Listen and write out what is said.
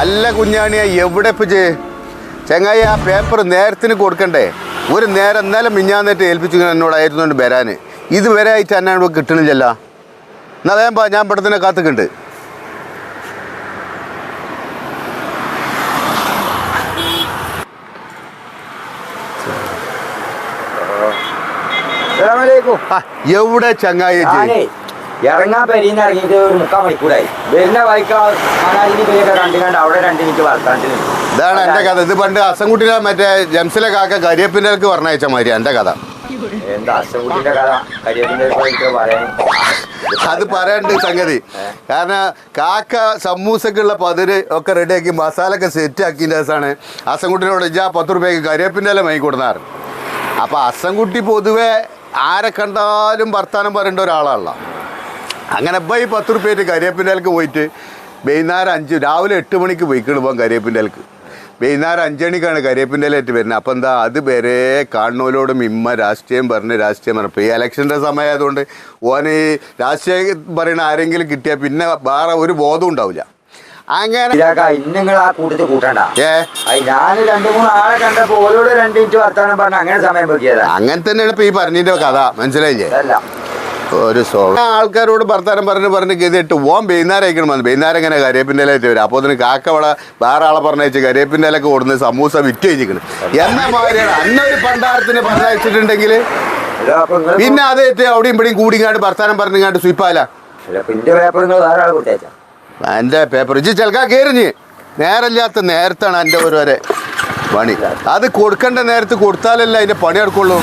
അല്ല കുഞ്ഞാണിയ എവിടെ ഇപ്പിച്ച് ചങ്ങായി ആ പേപ്പർ നേരത്തിന് കൊടുക്കണ്ടേ? ഒരു നേരം ഇന്നലെ മിഞ്ഞാന്നേറ്റ് ഏൽപ്പിച്ചു എന്നോടായിരുന്നുകൊണ്ട് വരാൻ ഇത് വരെ ആയിട്ട് എന്നെ ഇവിടെ കിട്ടണില്ലല്ല. എന്നാ വേഗം പാ, ഞാൻ ഇവിടെ തന്നെ കാത്തുക്കുണ്ട് എവിടെ ചങ്ങായി ഇറങ്ങാൻ പെരീന്ന് ഇറങ്ങിയിട്ട് ഒരു മുക്കാൽ മണിക്കൂറായി. വരുന്ന ബൈക്ക് മണാലിന് പേര് രണ്ടു കണ്ട് അവിടെ രണ്ട് മിനിറ്റ് വർത്താനത്തിന് ഇതാണ് എന്റെ കഥ. ഇത് പണ്ട് അസംകുട്ടിനെ മറ്റേ ജംസിലെ കാക്ക കരിയപ്പിന്റെ പറഞ്ഞയച്ച മാതിരി എന്റെ കഥ. എന്താ അസംകുട്ടിന്റെ കഥ? കരിയപ്പിന്റെ കുറിച്ച് പറയാൻ അത് പറയണ്ട് സംഗതി. കാരണം കാക്ക സമൂസക്കുള്ള പതിര് ഒക്കെ റെഡിയാക്കി മസാലൊക്കെ സെറ്റ് ആക്കിയതിന്റെ ദിവസമാണ് അസംകുട്ടിനോട് ഇജാ പത്ത് റുപ്യക്ക് കരിയപ്പിന്റെ എല്ലാം വാങ്ങി കൊടുന്നാറ്. അപ്പോൾ അസംകുട്ടി പൊതുവെ ആരെ കണ്ടാലും വർത്താനം പറയേണ്ട ഒരാളാണല്ലോ. അങ്ങനെ ഇപ്പം ഈ പത്ത് റുപ്യായിട്ട് കരിയപ്പിന്റെക്ക് പോയിട്ട് വൈകുന്നേരം അഞ്ച് രാവിലെ എട്ട് മണിക്ക് പോയിക്കണം പോകാൻ കരിയപ്പിന്റെക്ക് വൈകുന്നേരം അഞ്ചണിക്കാണ് കരിവേപ്പിന്റെ ഇലയിട്ട് വരുന്നത്. അപ്പം എന്താ അത് വരെ കാണുന്നവരോടും ഇമ്മ രാഷ്ട്രീയം പറഞ്ഞ് രാഷ്ട്രീയം പറഞ്ഞു. ഈ ഇലക്ഷന്റെ സമയമായതുകൊണ്ട് ഓന് രാഷ്ട്രീയം പറയുന്ന ആരെങ്കിലും കിട്ടിയാൽ പിന്നെ വേറെ ഒരു ബോധം ഉണ്ടാവില്ല. അങ്ങനെ ഇന്നുങ്ങൾ ആ കൂട്ടത്തിൽ കൂട്ടണ്ട. ഞാൻ രണ്ടു മൂന്ന് ആളെ കണ്ടപ്പോ ഓരോട് രണ്ട് മിനിറ്റ് വർത്താനം പറഞ്ഞ അങ്ങനെ സമയം വെക്കിയതാ അങ്ങനെ തന്നെയാണ് ഇപ്പൊ ഈ പറഞ്ഞിന്റെ കഥ. മനസ്സിലായില്ലേ? ഒരു ആൾക്കാരോട് ഭർത്താനം പറഞ്ഞ് പറഞ്ഞ് ഗതിയിട്ട് ഓൻ വൈകുന്നേരം അയക്കണം വന്നു. വൈകുന്നേരം ഇങ്ങനെ കരിയേപ്പിന്റെ ഇലയിട്ട് വരും? അപ്പോൾ അതിന് കാക്കവള വേറെ ആളെ പറഞ്ഞയച്ച് കരിയേപ്പിന്റെ ഇലക്ക് കൊടുന്ന് സമൂസ വിറ്റ് കഴിച്ചിരിക്കണം എന്ന മാതിരിയാണ്. അന്നൊരു പണ്ടാരത്തിന് പറഞ്ഞയച്ചിട്ടുണ്ടെങ്കിൽ പിന്നെ അതേറ്റ് അവിടെയും ഇവിടെയും കൂടിങ്ങാണ്ട് വർത്താനം പറഞ്ഞിങ്ങാണ്ട് സ്വിപ്പാല എന്റെ പേപ്പർ എന്റെ ഇജ്ജ് ചിലക്കാ കയറിഞ്ഞ് നേരമില്ലാത്ത നേരത്താണ് എന്റെ ഒരു വരെ പണി. അത് കൊടുക്കേണ്ട നേരത്ത് കൊടുത്താലല്ല അതിന്റെ പണി എടുക്കുള്ളൂ